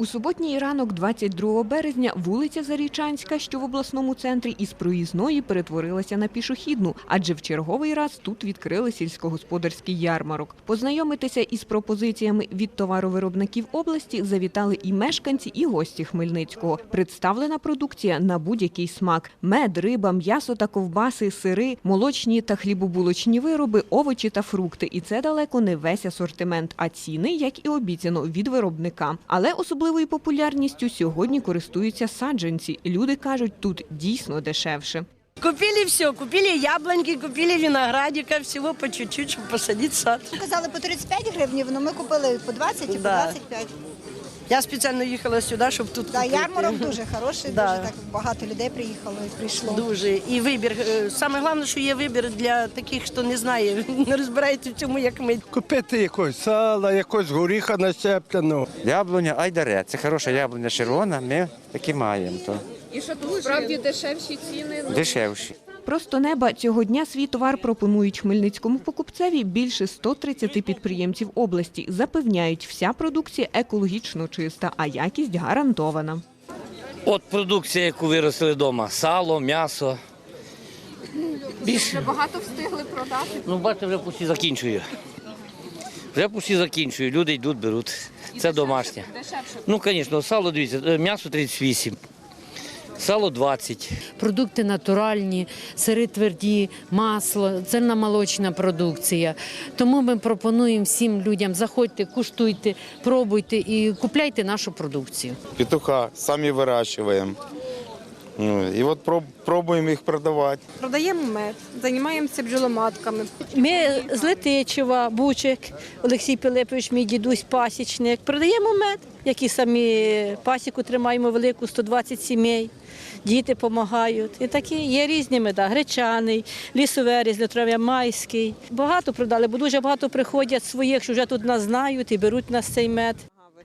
У суботній ранок, 22 березня, вулиця Зарічанська, що в обласному центрі, із проїзної перетворилася на пішохідну, адже в черговий раз тут відкрили сільськогосподарський ярмарок. Познайомитися із пропозиціями від товаровиробників області завітали і мешканці, і гості Хмельницького. Представлена продукція на будь-який смак: мед, риба, м'ясо та ковбаси, сири, молочні та хлібобулочні вироби, овочі та фрукти. І це далеко не весь асортимент, а ціни, як і обіцяно, від виробника. Але особливою популярністю сьогодні користуються саджанці. Люди кажуть, тут дійсно дешевше. Купили все, купили яблоньки, купили виноградика, всього по чуть-чуть, щоб посадити сад. Казали по 35 гривень, але ми купили по 20 і по 25. Я спеціально їхала сюди, щоб тут Да, купити. ярмарок дуже хороший, Да. дуже так багато людей приїхало і прийшло. Дуже. І вибір. Е, Саме головне, що є вибір для таких, хто не знає, не розбирається в цьому, як ми. Купити якогось сала, якогось горіха нащепленого. Яблуня Айдаре. Це хороша яблуня червона, ми такі маємо. То І що тут справді дешевші ціни? дешевші. Просто неба цього дня свій товар пропонують хмельницькому покупцеві більше 130 підприємців області. Запевняють, вся продукція екологічно чиста, а якість гарантована. От продукція, яку виростили вдома. Сало, м'ясо. Більше. Багато встигли продати. Ну, бачите, вже почти закінчую. Вже почти закінчую. Люди йдуть, беруть. Це домашнє. Ну, звісно, сало, дивіться, е, м'ясо 38, сало 20. Продукти натуральні, сири тверді, масло, цельномолочна продукція. Тому ми пропонуємо всім людям заходьте, куштуйте, пробуйте і купляйте нашу продукцію. петуха самі вирощуємо. Ну, І от проб- пробуємо їх продавати. Продаємо мед, займаємося бджоломатками. Ми з Летичева, Бучик, Олексій Пилипович, мій дідусь пасічник. Продаємо мед, які самі пасіку тримаємо велику, 120 сімей. Діти допомагають. І такі є різні меда, гречаний, лісоверіз, літровя майський. Багато продали, бо дуже багато приходять своїх, що вже тут нас знають і беруть нас цей мед.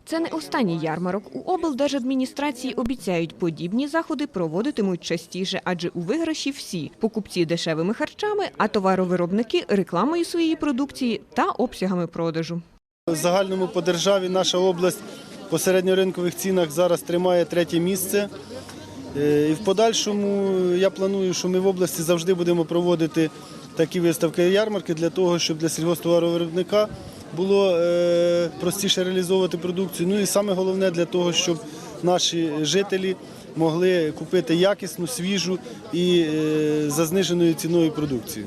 Це не останній ярмарок. У облдержадміністрації обіцяють, подібні заходи проводитимуть частіше, адже у виграші всі покупці дешевими харчами, а товаровиробники рекламою своєї продукції та обсягами продажу. Загальному по державі наша область по середньоринкових цінах зараз тримає третє місце. Е, І в подальшому я планую, що ми в області завжди будемо проводити такі виставки і ярмарки для того, щоб для сільгосптоваровиробника було е, простіше реалізовувати продукцію. Ну і саме головне для того, щоб наші жителі могли купити якісну, свіжу і е, за зниженою ціною продукцію.